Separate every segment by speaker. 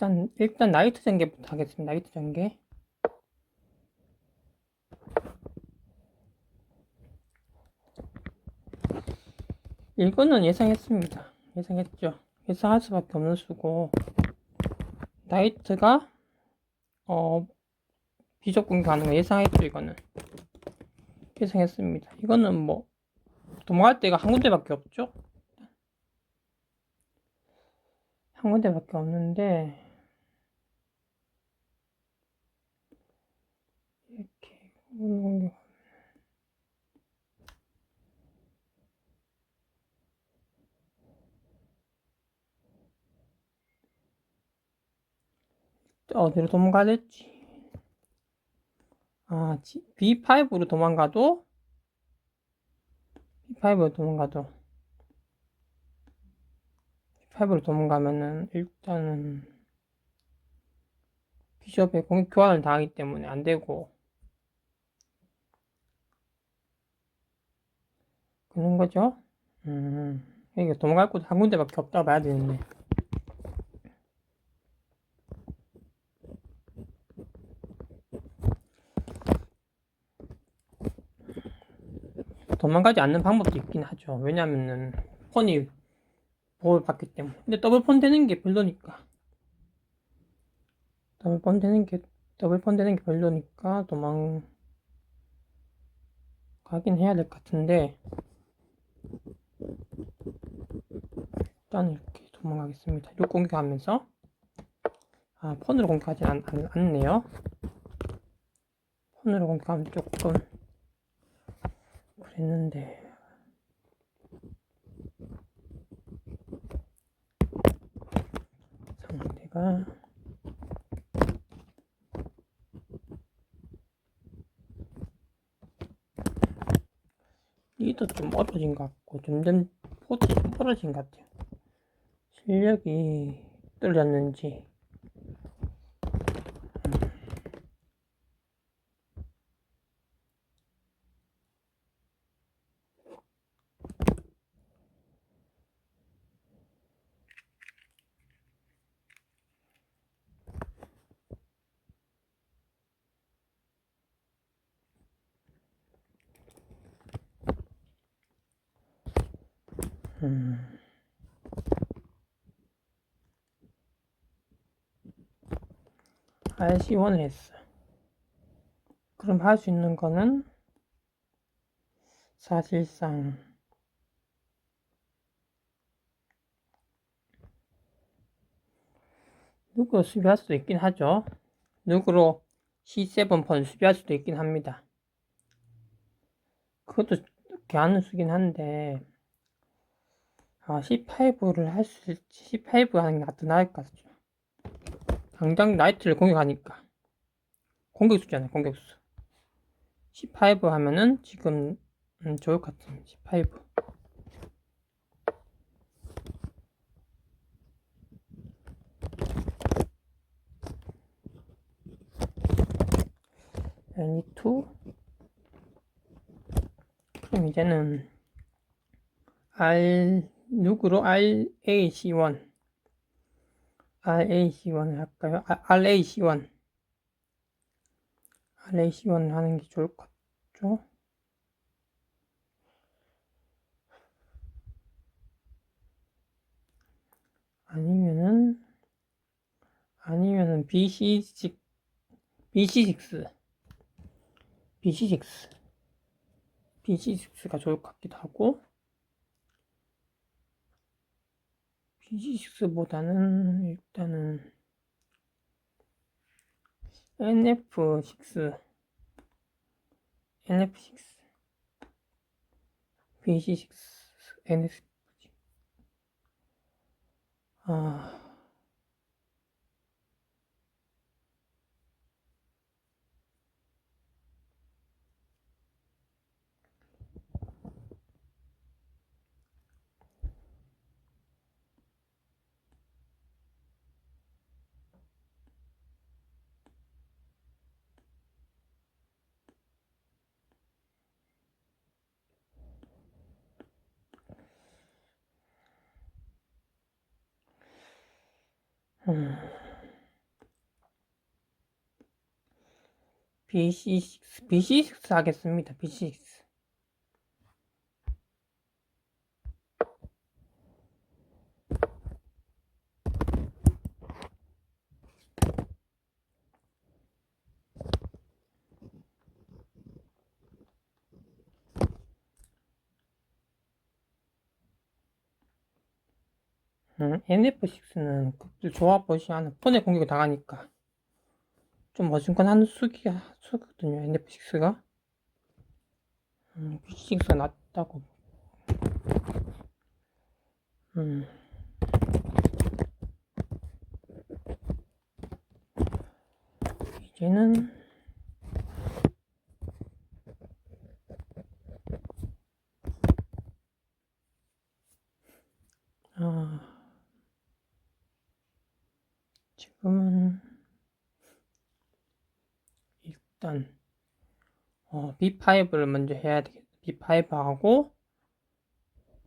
Speaker 1: 일단 일단 나이트 전개부터 하겠습니다. 나이트 전개. 이거는 예상했습니다. 예상했죠. 예상할 수밖에 없는 수고 나이트가 어 비적 공격하는 거 예상했죠. 이거는 예상했습니다. 이거는 뭐 도망갈 데가 한 군데밖에 없죠. 한 군데밖에 없는데 어디로 도망가야 될지. 아 B5로 도망가도? B5로 도망가도. B5로 도망가면은 일단은 비숍의 공격 교환을 당하기 때문에 안 되고 그런 거죠. 음, 이게 도망갈 곳 한 군데밖에 없다 봐야 되는데. 도망가지 않는 방법도 있긴 하죠. 왜냐면은 폰이 보호를 받기 때문에. 근데 더블 폰 되는 게 별로니까. 더블 폰 되는 게 더블 폰 되는 게 별로니까 도망 가긴 해야 될 것 같은데 일단 이렇게 도망가겠습니다. 이렇게 공격하면서 아 폰으로 공격하지 않, 않, 않네요. 폰으로 공격하면 조금 그랬는데 상대가 이도 좀 어려진 것 같고 점점 포트 좀 떨어진 것 같아요 실력이 떨어졌는지 음. RC1을 했어. 그럼 할 수 있는 거는 사실상 누구로 수비할 수도 있긴 하죠. 누구로 C7 번 수비할 수도 있긴 합니다. 그것도 개하는 수긴 한데 아, C5를 할수 있지. C5 하는 게 더 나을 것 같죠. 당장 나이트를 공격하니까. 공격수잖아요, 공격수. C5 하면은 지금, 음, 좋을 것 같아요. C5. N2. 그럼 이제는 R 누구로 RAC1 RAC1을 할까요? 아, RAC1 RAC1 하는 게 좋을 것 같죠? 아니면은 아니면은 BC6 BC6 BC6 BC6가 좋을 것 같기도 하고 PG6보다는 일단은 NF6 NF6 BG6 NF 아 음. B6, B6 하겠습니다. B6. NF6는 극딜 조합봇이 하나 폰에 공격을 당하니까 좀 어중간한 수기가 수거든요 NF6가 음, B6가 낫다고 음. 이제는 아 지금은 일단 어, B5를 먼저 해야 되겠다. B5 하고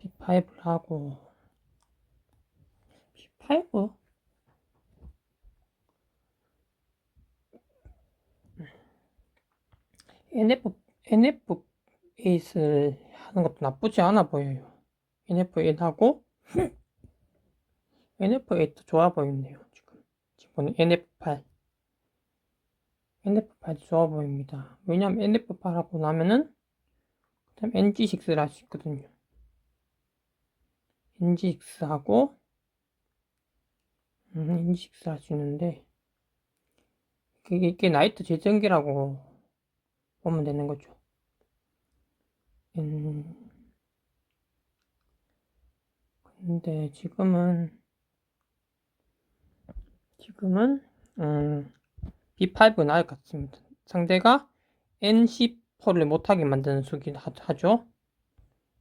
Speaker 1: B5를 하고 B5 NF NF 에이스를 하는 것도 나쁘지 않아 보여요. NF8 하고 NF8도 좋아 보이네요. 지금 지금 NF8 NF8이 좋아 보입니다. 왜냐면 NF8 하고 나면은 그다음 NG6를 할 수 있거든요. NG6 하고 음, NG6 할 수 있는데 그게 이게 나이트 재정기라고 보면 되는 거죠. 음, 근데 지금은 지금은 음, B5가 나을 것 같습니다. 상대가 N14를 못하게 만드는 수기 하죠.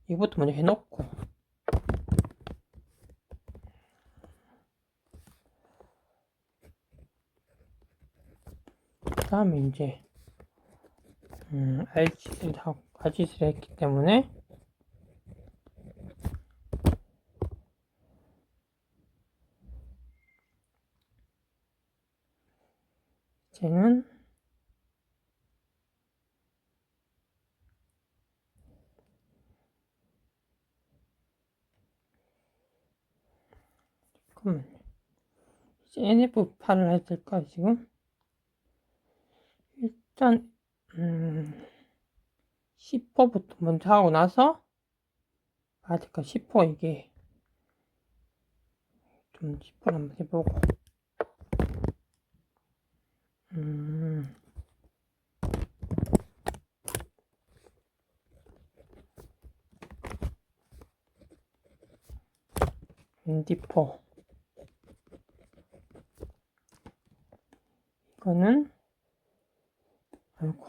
Speaker 1: 이것부터 먼저 해놓고 그 다음에 이제 음, 알짓을 하고 가짓을 했기 때문에 이제는 잠깐만요. NF8을 해야 될까 지금? 일단 음, 10호부터 먼저 하고 나서 아 잠깐 10호 이게 좀 10호를 한번 해보고 음. 인디포 이거는 아이고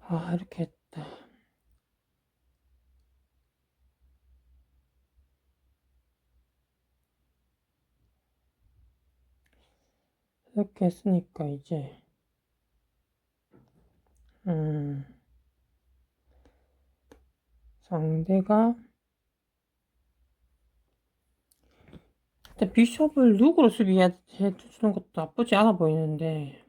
Speaker 1: 아 이렇게 했다 이렇게 했으니까 이제. 음. 상대가 근데 비숍을 룩으로 수비해 주는 것도 나쁘지 않아 보이는데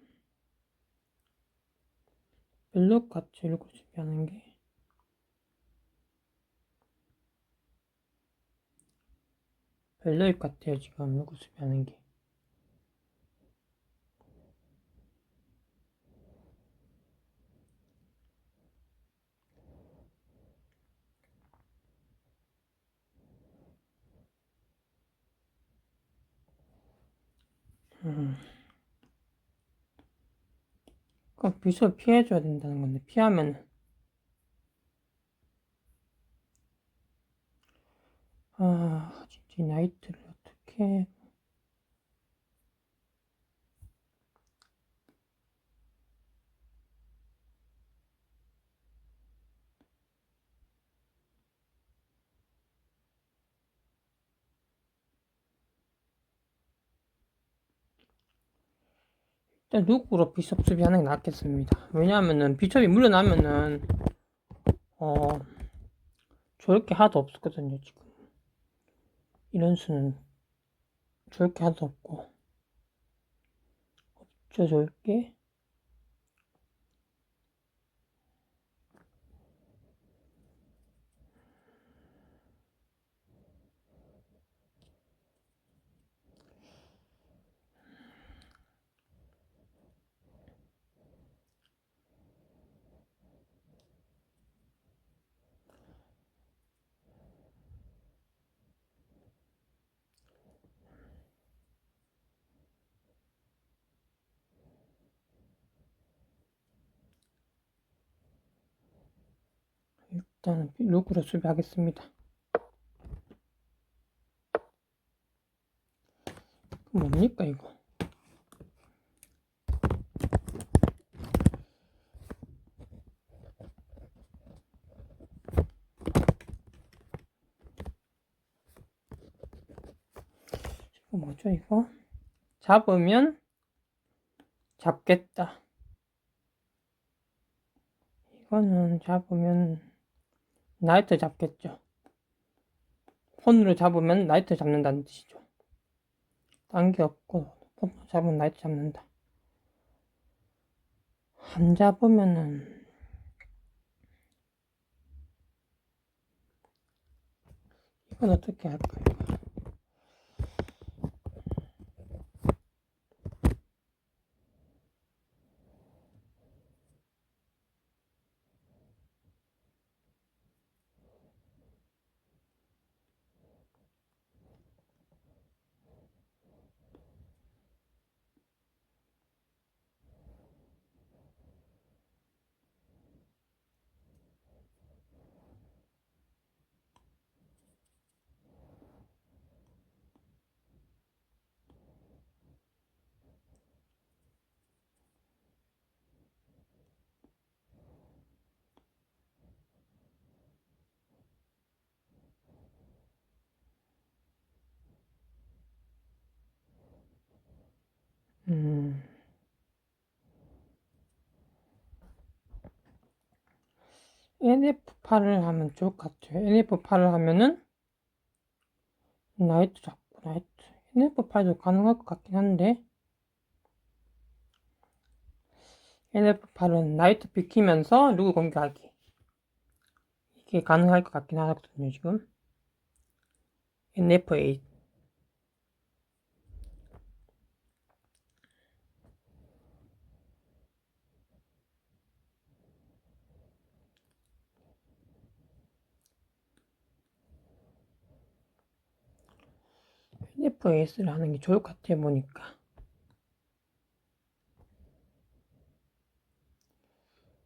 Speaker 1: 벨룩 같이 룩으로 수비하는 게. 벨룩 같아요 지금 룩으로 수비하는 게 비숍 피해줘야 된다는 건데 피하면 아 진짜 나이트를 어떻게 룩으로 비숍 수비하는 게 낫겠습니다. 왜냐하면은 비숍이 물러나면은 어 좋을 게 하나도 없었거든요 지금. 이런 수는 좋을 게 하나도 없고. 없죠 좋을 게 일단은 룩으로 수비하겠습니다. 뭡니까? 이거 뭐죠 이거? 잡으면 잡겠다. 이거는 잡으면 나이트 잡겠죠. 폰으로 잡으면 나이트 잡는다는 뜻이죠. 딴 게 없고 폰으로 잡으면 나이트 잡는다. 안 잡으면은 이건 어떻게 할까요? 음. NF8을 하면 좋을 것 같아요. NF8을 하면은 나이트 잡고 나이트. NF8도 가능할 것 같긴 한데. NF8은 나이트 비키면서 누구 공격하기. 이게 가능할 것 같긴 하거든요 지금. NF8 NFS를 하는 게 좋을 것 같아 보니까.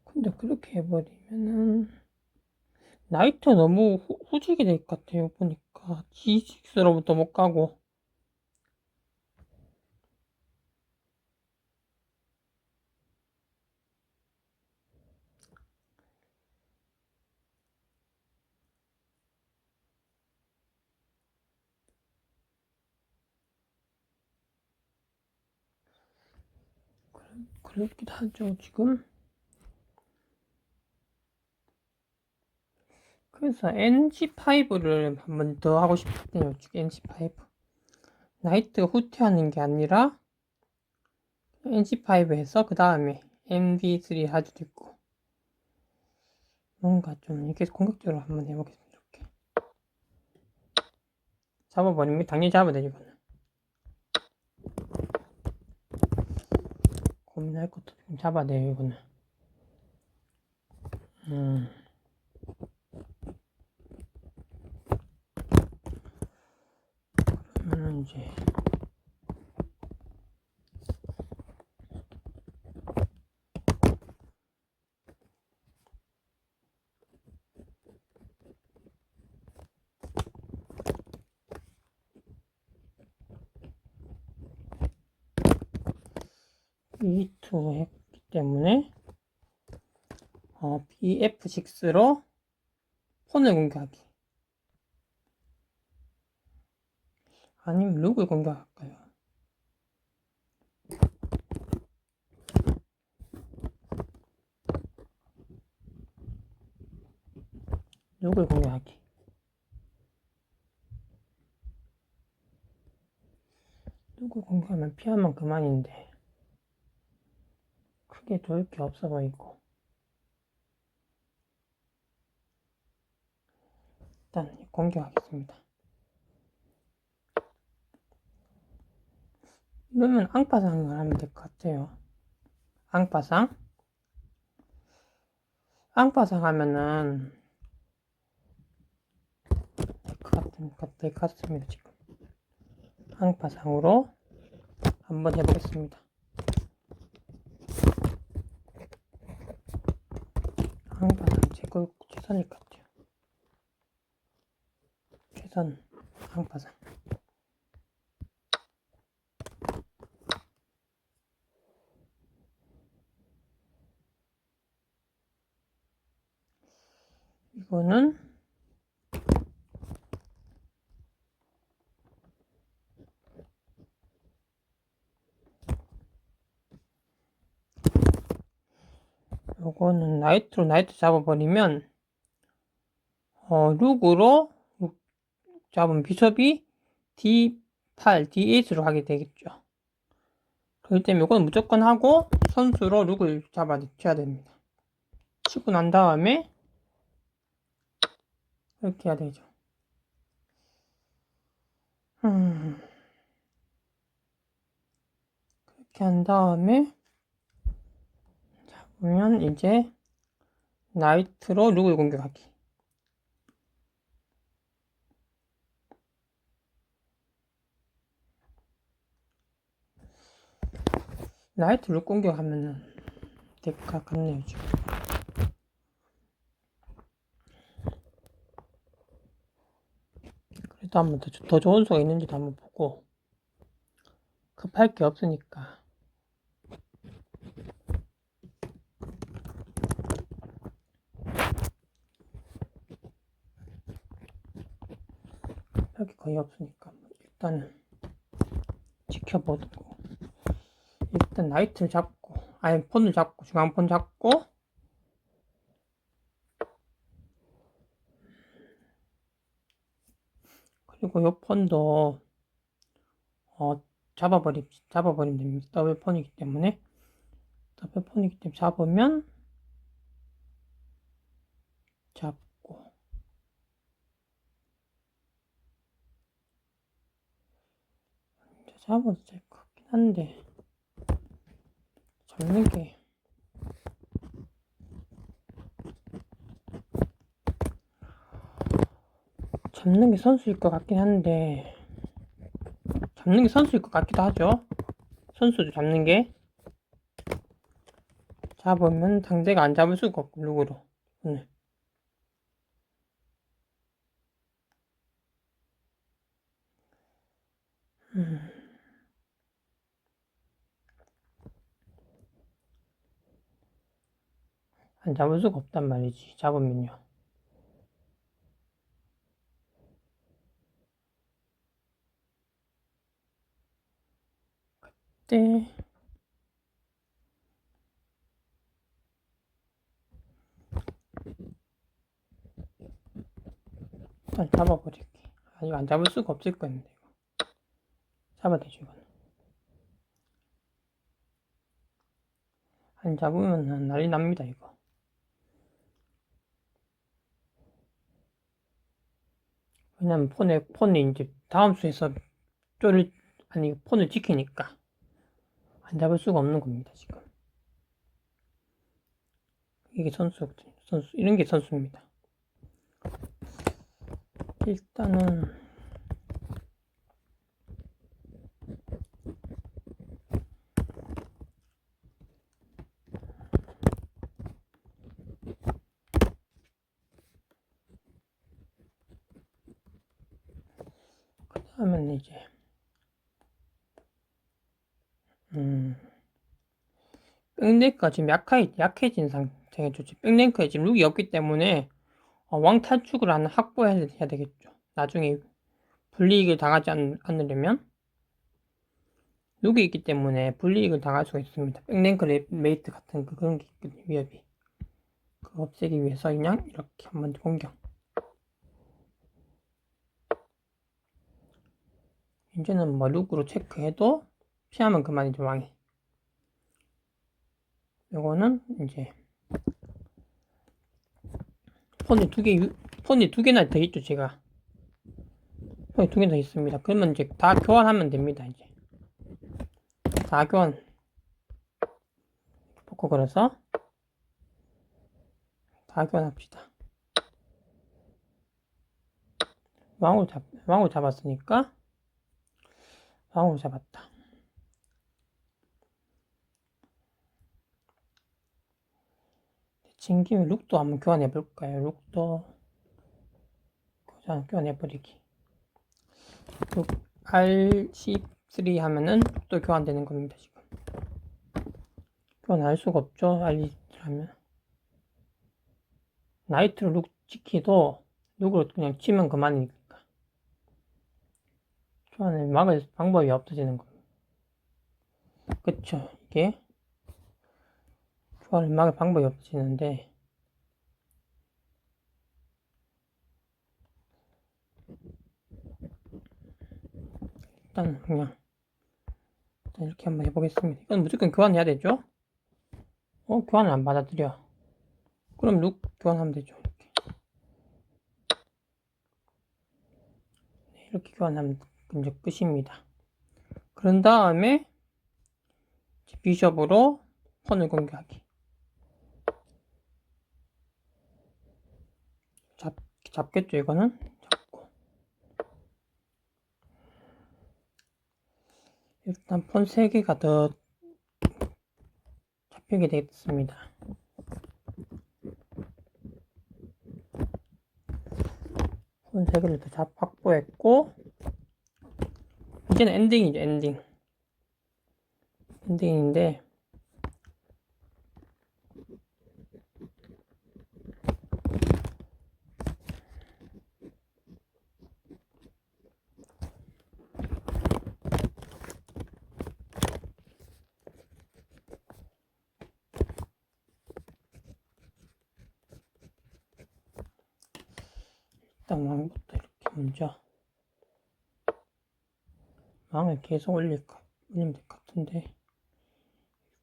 Speaker 1: 근데 그렇게 해버리면은 나이트 너무 후, 후지게 될 것 같아요 보니까. G6로부터 못 가고 그렇기도 하죠 지금. 그래서 NG5를 한번 더 하고 싶대요 NG5 나이트가 후퇴하는 게 아니라 NG5 해서 그 다음에 MV3 할 수도 있고. 뭔가 좀 이렇게 공격적으로 한번 해보겠습니다 이렇게. 잡아버리면 당연히 잡아야 되죠 이거는 고민할 것도 좀 잡아내요 이거는 음. 그러면 이제 E2로 했기 때문에 어, BF6로 폰을 공격하기. 아니면 룩을 공격할까요? 룩을 공격하기. 룩을 공격하면 피하면 그만인데. 크게 좋을 게 없어 보이고. 일단 공격하겠습니다. 이러면 앙파상을 하면 될 것 같아요. 앙파상. 앙파상 하면은 같은 될것 같습니다 지금. 앙파상으로 한번 해보겠습니다. 앙파상 최고 최선일 것 같아요. 최선 앙파상. 이거는 요거는 나이트로 나이트 잡아버리면 어, 룩으로 룩 잡은 비숍이 D8, D8으로 하게 되겠죠. 그렇기 때문에 이건 무조건 하고 선수로 룩을 잡아줘야 됩니다. 치고 난 다음에 이렇게 해야 되죠. 음. 그렇게 한 다음에 자 보면 이제 나이트로 룩을 공격하기. 나이트 룩 공격하면은 될것 같네요 지금. 그래도 한번 더, 더 좋은 수가 있는지도 한번 보고 급할 게 없으니까 게 거의 없으니까 일단은 지켜보고 일단 나이트를 잡고 아니 폰을 잡고 중앙폰 잡고. 그리고 요 폰도 어 잡아버리 잡아버리면 됩니다. 더블 폰이기 때문에. 더블 폰이기 때문에 잡으면 잡고 이제 잡아도 될 것 같긴 한데. 잡는 게 잡는 게 선수일 것 같긴 한데. 잡는 게 선수일 것 같기도 하죠. 선수도 잡는 게. 잡으면 상대가 안 잡을 수가 없고 룩으로. 오늘. 음. 안 잡을 수가 없단 말이지 잡으면요. 그때 일단 잡아버릴게. 아, 이거 안 잡을 수가 없을 이거. 잡아대죠 이거는. 안 잡으면 난리 납니다 이거. 왜냐면 폰에 폰이 이제 다음 수에서 쪼를 아니 폰을 지키니까 안 잡을 수가 없는 겁니다 지금. 이게 선수 선수 이런 게 선수입니다. 일단은 그 다음엔 이제 음. 백랭크가 지금 약하, 약해진 상태가 좋지 백랭크에 지금 룩이 없기 때문에 어, 왕탈축을 하나 확보해야 되겠죠. 나중에 불이익을 당하지 않, 않으려면? 룩이 있기 때문에 불이익을 당할 수가 있습니다. 백랭크 메이트 같은 그, 그런 게 있거든요. 위협이. 그거 없애기 위해서 그냥 이렇게 한번 공격 이제는 뭐 룩으로 체크해도 피하면 그만이죠 왕이 요거는 이제 폰이 두 개, 폰이 두 개나 더 있죠 제가. 폰이 두 개 더 있습니다. 그러면 이제 다 교환하면 됩니다 이제. 다 교환. 포코 걸어서 다 교환합시다. 왕으로 잡, 왕으로 잡았으니까 왕으로 잡았다. 진 김에 룩도 한번 교환해 볼까요? 룩도 교환, 교환해 버리기. 룩 R13 하면은 룩도 교환되는 겁니다, 지금. 교환할 수가 없죠, R23 하면. 나이트로 룩 찍기도 룩으로 그냥 치면 그만이니까. 교환을 막을 방법이 없어지는 겁니다. 그쵸, 이게. 교환을 막을 방법이 없어지는데, 일단 그냥 일단 이렇게 한번 해보겠습니다. 이건 무조건 교환해야 되죠? 어, 교환을 안 받아들여. 그럼 룩 교환하면 되죠. 이렇게, 네, 이렇게 교환하면 이제 끝입니다. 그런 다음에 비숍으로 폰을 공개하기. 잡, 잡겠죠, 이거는? 잡고. 일단 폰 3개가 더 잡히게 되겠습니다. 폰 3개를 더 잡, 확보했고, 이제는 엔딩이죠, 엔딩. 엔딩인데, 일단 왕부터 이렇게 먼저 왕을 계속 올릴 것, 올리면 될 것 같은데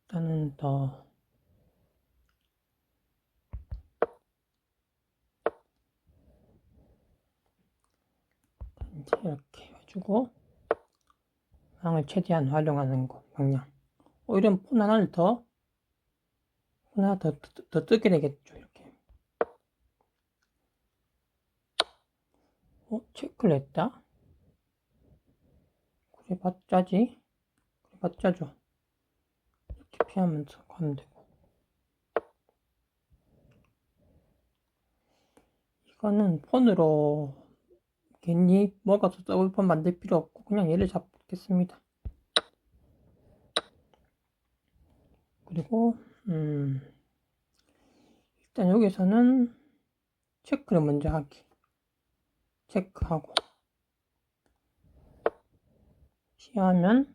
Speaker 1: 일단은 더 이제 이렇게 해주고 왕을 최대한 활용하는 거 방향 오히려 폰 하나를 더폰 하나 더, 더, 더 뜨게 되겠죠 이렇게 어? 체크를 했다? 그래 봤자지? 그래 봤자죠? 이렇게 피하면서 가면 되고. 이거는 폰으로 괜히 먹어서 더블 폰 만들 필요 없고 그냥 얘를 잡겠습니다. 그리고 음 일단 여기서는 체크를 먼저 하기. 체크하고 시하면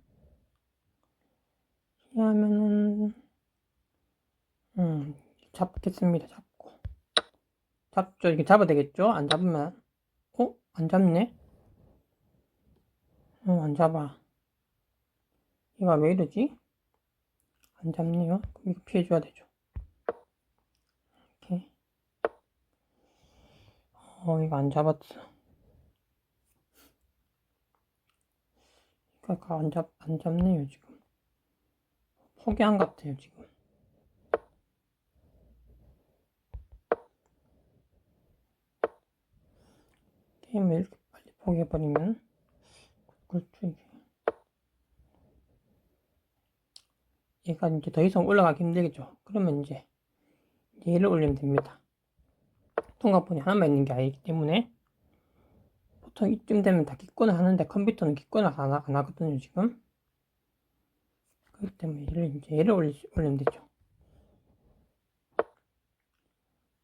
Speaker 1: 시하면은 음 잡겠습니다. 잡고. 잡죠. 이렇게 잡아야 되겠죠? 안 잡으면. 어? 안 잡네? 어안 잡아. 얘가 왜 이러지? 안 잡네요. 그럼 이거 피해줘야 되죠. 이렇게. 어 이거 안 잡았어 그러니까 안, 잡, 안 잡네요, 지금. 포기한 것 같아요, 지금. 게임을 이렇게 빨리 포기해버리면, 그렇죠. 얘가 이제 더 이상 올라가기 힘들겠죠. 그러면 이제, 얘를 올리면 됩니다. 통과폰이 하나만 있는 게 아니기 때문에, 보통 이쯤 되면 다 기권을 하는데 컴퓨터는 기권을 안, 하, 안 하거든요 지금. 그렇기 때문에 얘를 이제 얘를 올리, 올리면 되죠.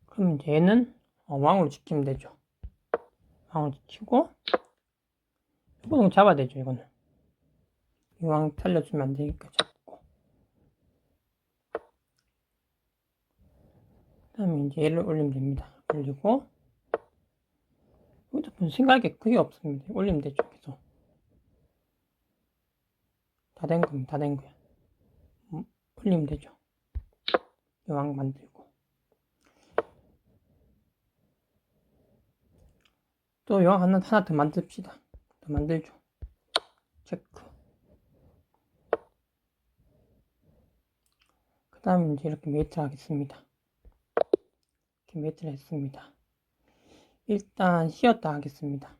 Speaker 1: 그럼 이제 얘는 어, 왕으로 지키면 되죠. 왕을 지키고 이거는 잡아야 되죠 이거는. 이 왕 살려주면 안 되니까 잡고. 그 다음에 이제 얘를 올리면 됩니다. 올리고 휴대폰 생각할 게 크게 없습니다. 올리면 되죠, 계속. 다 된 겁니다. 다 된 거야. 음, 올리면 되죠. 여왕 만들고. 또 여왕 하나, 하나 더 만듭시다. 더 만들죠. 체크. 그 다음에 이제 이렇게 메이트 하겠습니다. 이렇게 메이트를 했습니다. 일단 쉬었다 하겠습니다.